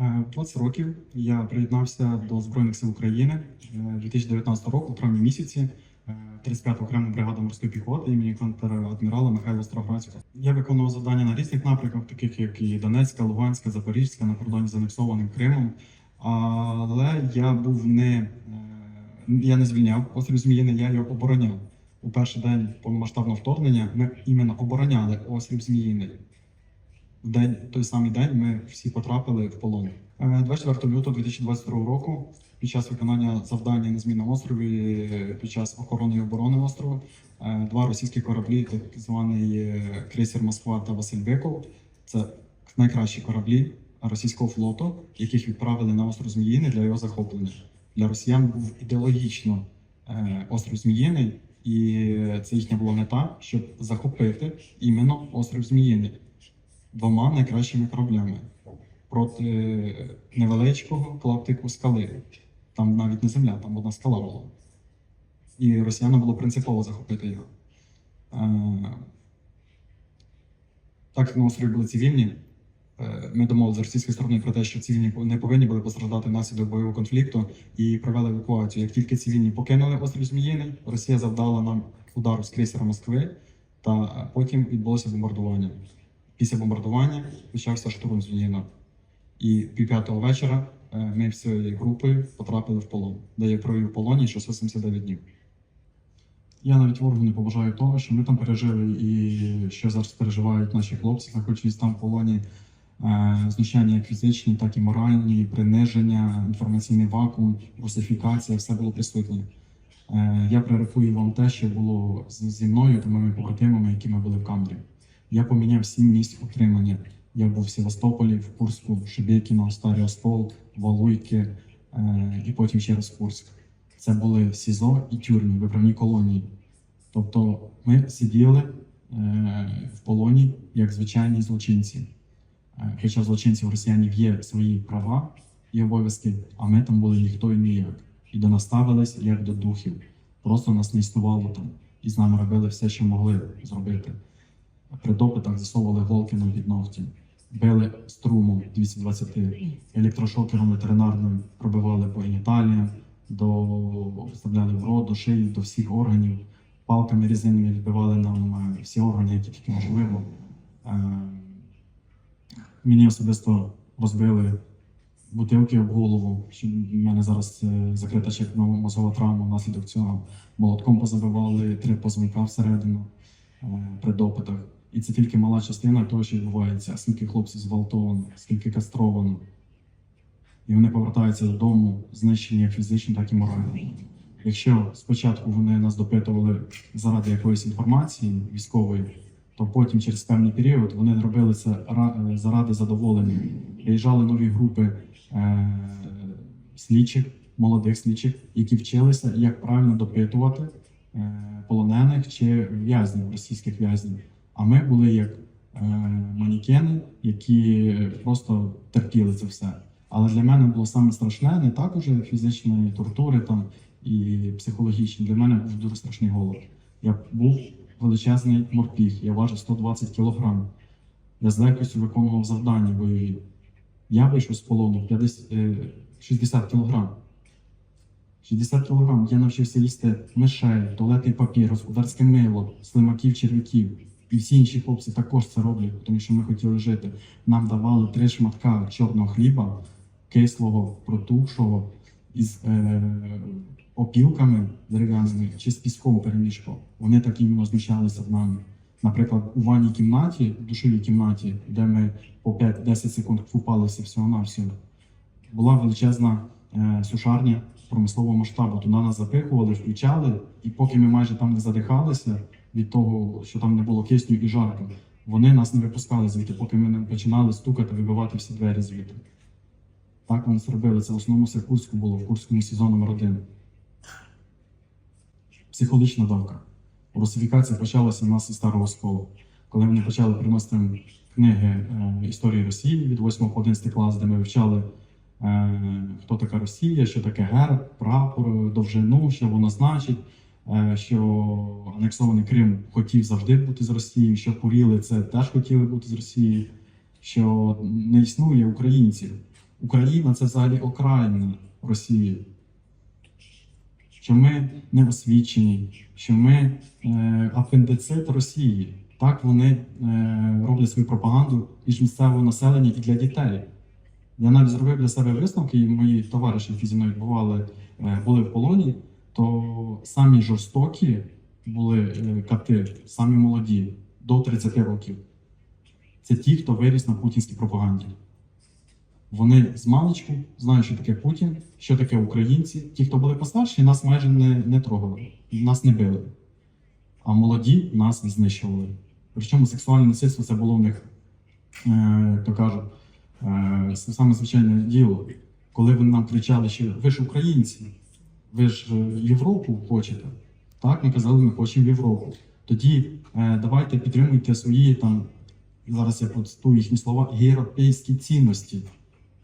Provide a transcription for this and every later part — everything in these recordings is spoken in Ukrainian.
Е, в 20 років я приєднався до Збройних сил України Е, 2019 року, в травні місяці, е, 35 окрему бригаду морської піхоти імені контр-адмірала Михайла Строградського. Я виконував завдання на різних напрямках, таких як і Донецька, Луганська, Запорізька, на кордоні з анексованим Кримом. Але я був не е, я не звільняв острів Зміїний, я його обороняв. У перший день повномасштабного вторгнення ми іменно обороняли острів Зміїний. В день той самий день ми всі потрапили в полон. Е, 24 лютого 2022 року, під час виконання завдання на змінному острові, е, під час охорони і оборони острову, е, два російські кораблі, так званий е, крейсер Москва та Василь Биков. Це найкращі кораблі російського флоту, яких відправили на остров Зміїний для його захоплення. Для росіян був ідеологічно е, острів Зміїний, і це їхня була мета, щоб захопити іменно острів Зміїний двома найкращими кораблями проти невеличкого клаптику скали. Там навіть не земля, там одна скала була. І росіянам було принципово захопити його. Е, Так як на острові були цивільні, е, ми домовилися з російської сторони про те, що цивільні не повинні були постраждати внаслідок бойового конфлікту і провели евакуацію. Як тільки цивільні покинули острів Зміїний, Росія завдала нам удару з крейсера Москви, та потім відбулося бомбардування. Після бомбардування почався штурм Зміїна. І пів п'ятого вечора е, ми всією групою потрапили в полон, де я провів полоні 679 днів. Я навіть ворогу не побажаю того, що ми там пережили і що зараз переживають наші хлопці, знаходячись там в полоні. Е, Знущання як фізичні, так і моральні, приниження, інформаційний вакуум, русифікація, все було присутнє. Е, Я прорахую вам те, що було зі мною та моїми побратимами, які ми були в камері. Я поміняв сім місць утримання. Я був в Севастополі, в Курську, Шебекіно, Старий Оскол, Валуйки е, і потім ще раз Курськ. Це були СІЗО і тюрми, виправні колонії. Тобто ми сиділи е, в полоні як звичайні злочинці. Е, Хоча злочинців росіянів є свої права і обов'язки, а ми там були ніхто і ніяк. І до нас ставились як до духів. Просто нас не існувало там. І з нами робили все, що могли зробити. При допитах засовували голки під ногті, били струмом 220, електрошокером ветеринарним пробивали по геніталіям, до вставляли в рот, до шиї, до всіх органів. Палками різинами відбивали нам е, всі органи, які тільки можливо. Е, Мені особисто розбили бутилки об голову. в мене зараз е, закрита черепно-мозгова травма внаслідок цього. Молотком позабивали три позвонка всередину при допитах. І це тільки мала частина того, що відбувається. Скільки хлопців зґвалтовано, скільки кастровано. І вони повертаються додому, знищені як фізично, так і морально. Якщо спочатку вони нас допитували заради якоїсь інформації військової, то потім через певний період вони робили це е, заради задоволення. Приїжджали нові групи е- слідчих, молодих слідчих, які вчилися, як правильно допитувати е- полонених чи в'язнів, російських в'язнів. А ми були як е- манікени, які просто терпіли це все. Але для мене було саме страшне не так уже фізичної тортури там і психологічні. Для мене був дуже страшний голод. Я був величезний морпіг, я важив 120 кілограм. Я з легкістю виконував завдання бойові. Я вийшов з полону 50, е, 60 кілограм. 60 кілограм. Я навчився їсти мишей, туалетний папір, господарське мило, слимаків, черв'яків. І всі інші хлопці також це роблять, тому що ми хотіли жити. Нам давали три шматка чорного хліба, кислого, протухшого, із е, опілками дерев'яними чи з піском перемішку. Вони так іменно знущалися з нами. Наприклад, у ванній кімнаті, в душовій кімнаті, де ми по 5-10 секунд купалися всього на всього, була величезна е, сушарня промислового масштабу. Туди нас запихували, включали, і поки ми майже там не задихалися від того, що там не було кисню і жарко, вони нас не випускали звідти, поки ми не починали стукати, вибивати всі двері звідти. Так вони зробили. Це в основному все в Курську було, в Курському СІЗО номер один. Психологічна давка. Русифікація почалася у нас із старого школу. Коли вони почали приносити книги е, історії Росії від 8 по 11 клас, де ми вивчали, е, хто така Росія, що таке герб, прапор, довжину, що воно значить, що анексований Крим хотів завжди бути з Росією, що Куріли це теж хотіли бути з Росією, що не існує українців. Україна це взагалі окраїна Росії. Що ми не освічені, що ми е, апендицит Росії. Так вони е, роблять свою пропаганду між місцевого населення і для дітей. Я навіть зробив для себе висновки, і мої товариші, які зі мною бували, е, були в полоні, то самі жорстокі були е, кати, самі молоді, до 30 років. Це ті, хто виріс на путінській пропаганді. Вони з маличку знають, що таке Путін, що таке українці. Ті, хто були постарші, нас майже не, не трогали, нас не били. А молоді нас знищували. Причому сексуальне насильство це було в них, е, то кажуть, е, саме звичайне діло. Коли вони нам кричали, що ви ж українці, ви ж е, Європу хочете. Так, ми казали, ми хочемо Європу. Тоді е, давайте підтримуйте свої там, зараз я процитую їхні слова, європейські цінності.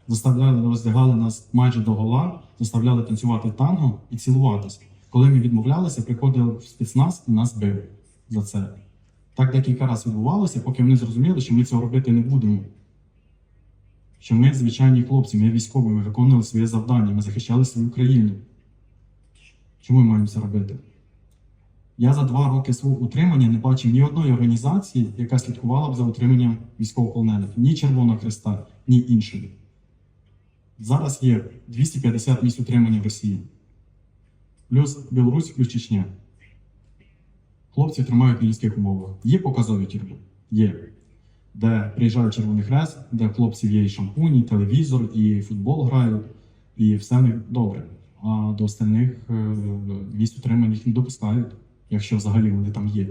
Заставляли, роздягали нас майже до гола, заставляли танцювати танго і цілуватися. Коли ми відмовлялися, приходили в спецназ і нас били за це. Так декілька разів відбувалося, поки вони зрозуміли, що ми цього робити не будемо. Що ми звичайні хлопці, ми військові, ми виконували своє завдання, ми захищали свою країну. Чому ми маємо це робити? Я за два роки свого утримання не бачив ні одної організації, яка слідкувала б за утриманням військовополонених, ні Червоного Христа, ні іншої. Зараз є 250 місць утримання в Росії, плюс Білорусь, плюс Чечня. Хлопці тримають на людських умовах. Є показові тюрми? Є. Де приїжджає Червоний Хрест, де хлопців є і шампунь, і телевізор, і футбол грають, і все них добре. А до остальних е, місць утримання їх не допускають, якщо взагалі вони там є.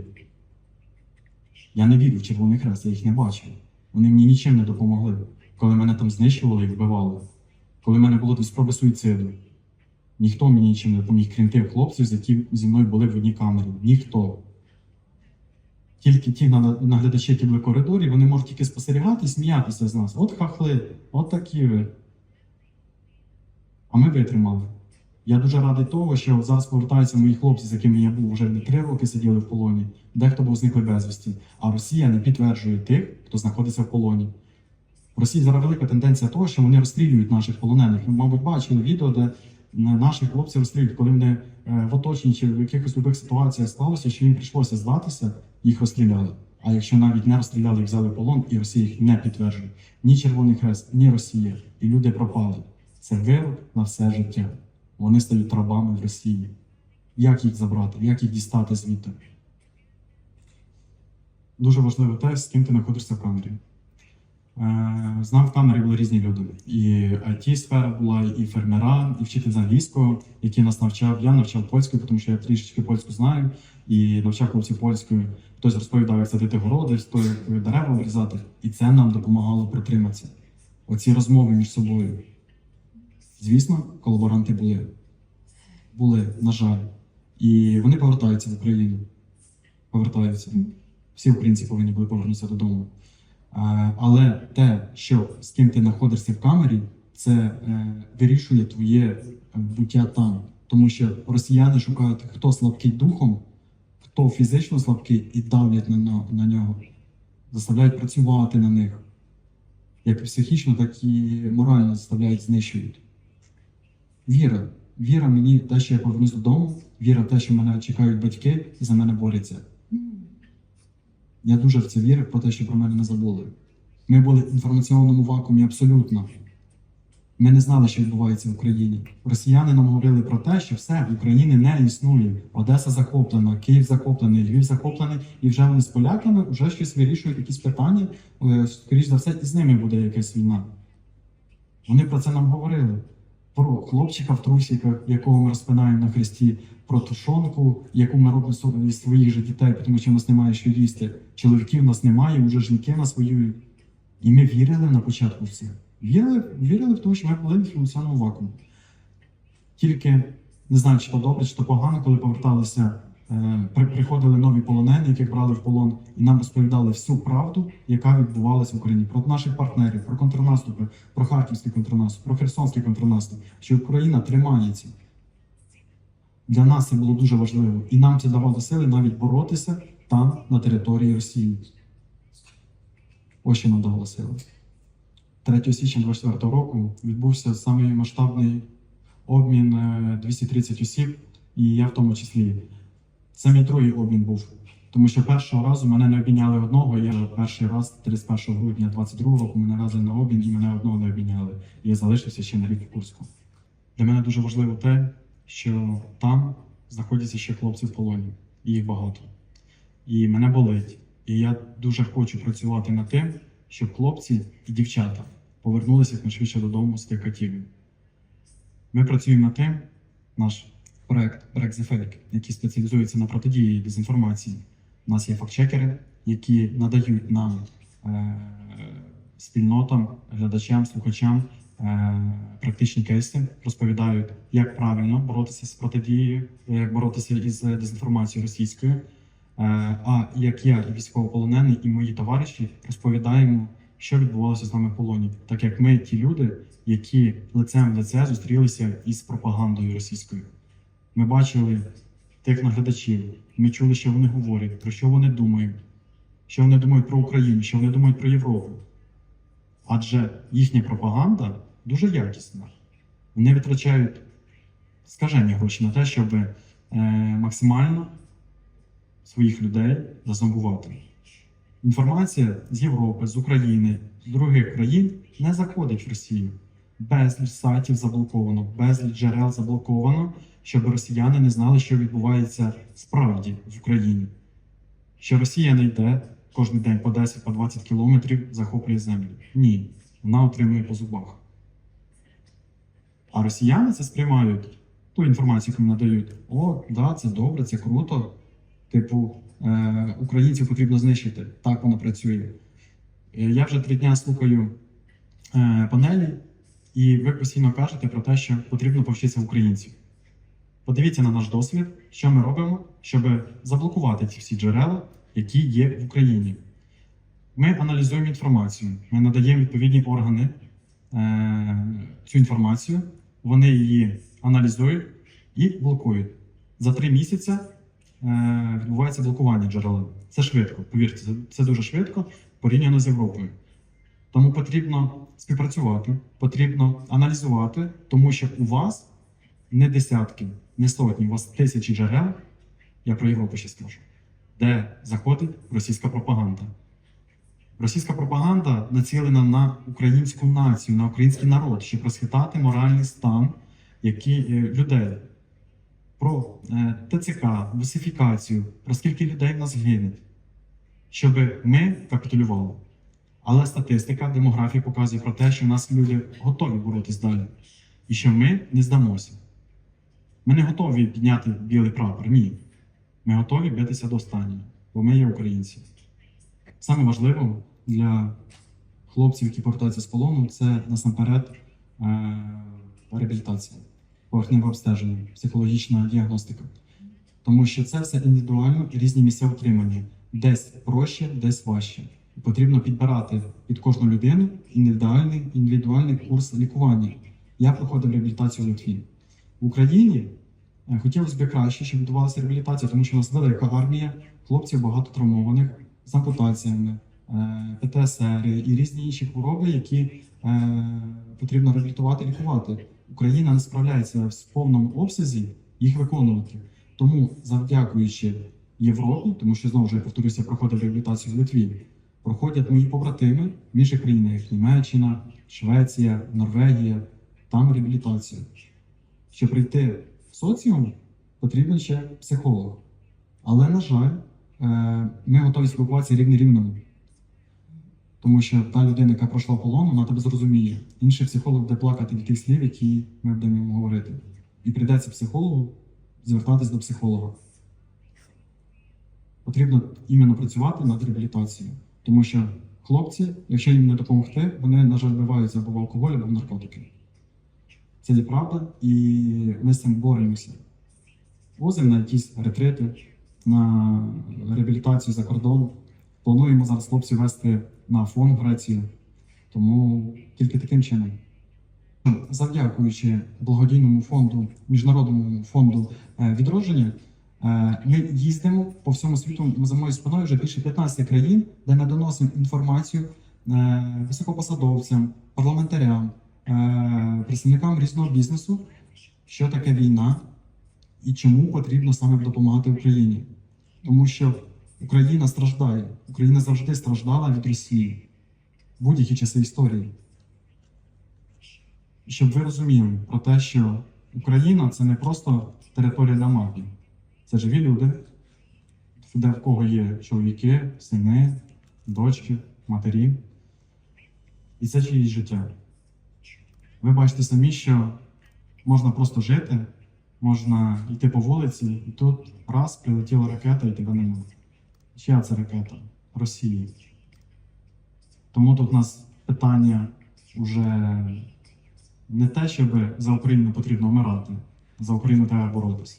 Я не вірю в Червоний Хрест, я їх не бачив. Вони мені нічим не допомогли, коли мене там знищували і вбивали, коли в мене було дві спроби суїциду. Ніхто мені нічим не допоміг, крім тих хлопців, з які зі мною були в одній камері. Ніхто. Тільки ті наглядачі, які були в коридорі, вони можуть тільки спостерігати і сміятися з нас. От хахли, от такі ви. А ми витримали. Я дуже радий того, що зараз повертаються мої хлопці, з якими я був вже не три роки сиділи в полоні. Дехто був зникли безвісті. А Росія не підтверджує тих, хто знаходиться в полоні. В Росії зараз велика тенденція того, що вони розстрілюють наших полонених. Ви, мабуть, бачили відео, де е, наших хлопців розстрілюють, коли вони е, в оточенні чи в якихось любих ситуаціях сталося, що їм прийшлося здатися, їх розстріляли. А якщо навіть не розстріляли, їх взяли полон, і Росія їх не підтверджує. Ні Червоний Хрест, ні Росія. І люди пропали. Це вирок на все життя. Вони стають рабами в Росії. Як їх забрати? Як їх дістати звідти? Дуже важливо те, з ким ти знаходишся в камері. Е, Знав, в камері були різні люди. І it сфера була, і фермера, і вчитель з англійського, який нас навчав. Я навчав польською, тому що я трішечки польську знаю, і навчав хлопців польською. Хтось розповідав, як садити городи, хто дерева вирізати. І це нам допомагало протриматися. Оці розмови між собою. Звісно, колаборанти були. Були, на жаль. І вони повертаються в Україну. Повертаються. Всі українці повинні були повернутися додому. Е, Але те, що з ким ти знаходишся в камері, це е, вирішує твоє буття там. Тому що росіяни шукають, хто слабкий духом, хто фізично слабкий, і давлять на, нього- на нього, заставляють працювати на них. Як психічно, так і морально заставляють знищують. Віра. Віра мені те, що я повернусь додому, віра в те, що мене чекають батьки і за мене борються. Я дуже в це вірив про те, що про мене не забули. Ми були в інформаційному вакуумі абсолютно. Ми не знали, що відбувається в Україні. Росіяни нам говорили про те, що все в Україні не існує. Одеса захоплена, Київ захоплений, Львів захоплений, і вже вони з поляками вже щось вирішують, якісь питання. Е, Скоріш за все, і з ними буде якась війна. Вони про це нам говорили. Про хлопчика в трусіках, якого ми розпинаємо на хресті, про тушонку, яку ми робимо собі від своїх же дітей, тому що в нас немає що їсти. Чоловіків в нас немає, вже жінки нас воюють. І ми вірили на початку в це. Вірили, вірили в тому, що ми були в інформаційному вакуумі. Тільки не знаю, чи то добре, чи то погано, коли поверталися, приходили нові полонені, яких брали в полон, і нам розповідали всю правду, яка відбувалася в Україні, про наших партнерів, про контрнаступи, про харківський контрнаступ, про херсонський контрнаступ, що Україна тримається. Для нас це було дуже важливо, і нам це давало сили навіть боротися там, на території Росії. Ось що нам давало сили. 3 січня 24 року відбувся самий масштабний обмін е, 230 осіб, і я в тому числі. Це мій другий обмін був. Тому що першого разу мене не обміняли одного. Я перший раз 31 грудня 22 року мене везли на обмін і мене одного не обміняли. І я залишився ще на рік в Курську. Для мене дуже важливо те, що там знаходяться ще хлопці в полоні, і їх багато. І мене болить. І я дуже хочу працювати над тим, щоб хлопці і дівчата повернулися якнайшвидше додому з тих катів. Ми працюємо над тим, наш проект Break the Fake, який спеціалізується на протидії дезінформації. У нас є фактчекери, які надають нам е, спільнотам, глядачам, слухачам е, практичні кейси, розповідають, як правильно боротися з протидією, як боротися із дезінформацією російською. Е, а як я, і військовополонений, і мої товариші розповідаємо, що відбувалося з нами в полоні, так як ми ті люди, які лицем в лице зустрілися із пропагандою російською. Ми бачили тих наглядачів, ми чули, що вони говорять, про що вони думають, що вони думають про Україну, що вони думають про Європу. Адже їхня пропаганда дуже якісна. Вони витрачають скажені гроші на те, щоб е, максимально своїх людей зазомбувати. Інформація з Європи, з України, з других країн не заходить в Росію. Безліч сайтів заблоковано, безліч джерел заблоковано, щоб росіяни не знали, що відбувається справді в Україні. Що Росія не йде кожен день по 10 по 20 кілометрів, захоплює землю. Ні, вона отримує по зубах. А росіяни це сприймають ту інформацію, яку їм надають. О, да, це добре, це круто. Типу, е, українців потрібно знищити. Так воно працює. Е, Я вже три дня слухаю е, панелі, і ви постійно кажете про те, що потрібно повчитися українців. Подивіться на наш досвід, що ми робимо, щоб заблокувати ці всі джерела, які є в Україні. Ми аналізуємо інформацію, ми надаємо відповідні органи е, цю інформацію, вони її аналізують і блокують. За три місяці е, відбувається блокування джерела. Це швидко, повірте, це дуже швидко порівняно з Європою. Тому потрібно співпрацювати, потрібно аналізувати, тому що у вас не десятки, не сотні, у вас тисячі джерел, я про Європу ще скажу, де заходить російська пропаганда. Російська пропаганда націлена на українську націю, на український народ, щоб розхитати моральний стан які, е, людей. Про е, ТЦК, бусифікацію, про скільки людей в нас гине, щоб ми капітулювали. Але статистика, демографія показує про те, що в нас люди готові боротись далі. І що ми не здамося. Ми не готові підняти білий прапор. Ні. Ми готові битися до останнього, бо ми є українці. Саме важливо для хлопців, які повертаються з полону, це насамперед е, реабілітація, поверхневе обстеження, психологічна діагностика. Тому що це все індивідуально і різні місця утримання. Десь проще, десь важче. Потрібно підбирати під кожну людину індивідуальний, індивідуальний курс лікування. Я проходив реабілітацію в Литві. В Україні е, хотілося б краще, щоб відбувалася реабілітація, тому що у нас велика армія хлопців багато травмованих з ампутаціями, е, ПТСР і різні інші хвороби, які е, потрібно реабілітувати лікувати. Україна не справляється в повному обсязі їх виконувати. Тому, завдякуючи Європі, тому що знову ж я повторюся, проходив реабілітацію в Литві, проходять мої побратими в інших країнах, як Німеччина, Швеція, Норвегія, там реабілітація. Щоб прийти в соціум, потрібен ще психолог. Але, на жаль, е, ми готові спілкуватися рівне рівному. Тому що та людина, яка пройшла полон, вона тебе зрозуміє. Інший психолог буде плакати від тих слів, які ми будемо говорити. І прийдеться психологу звертатись до психолога. Потрібно іменно працювати над реабілітацією. Тому що хлопці, якщо їм не допомогти, вони, на жаль, вбиваються або в алкоголь, або в наркотики. Це є правда, і ми з цим боремося. Возимо на якісь ретрити, на реабілітацію за кордон. Плануємо зараз хлопців вести на фон в Грецію. Тому тільки таким чином. Завдякуючи благодійному фонду, міжнародному фонду е, відродження, ми їздимо по всьому світу за моєю спиною вже більше 15 країн, де ми доносимо інформацію е, високопосадовцям, парламентарям, е, представникам різного бізнесу, що таке війна і чому потрібно саме допомагати Україні. Тому що Україна страждає. Україна завжди страждала від Росії в будь-які часи історії. Щоб ви розуміли про те, що Україна це не просто територія для мафії, це живі люди, де в кого є чоловіки, сини, дочки, матері. І це чиїсь життя. Ви бачите самі, що можна просто жити, можна йти по вулиці, і тут раз прилетіла ракета, і тебе немає. Чия це ракета? Росії. Тому тут у нас питання вже не те, щоб за Україну потрібно вмирати, за Україну треба боротися.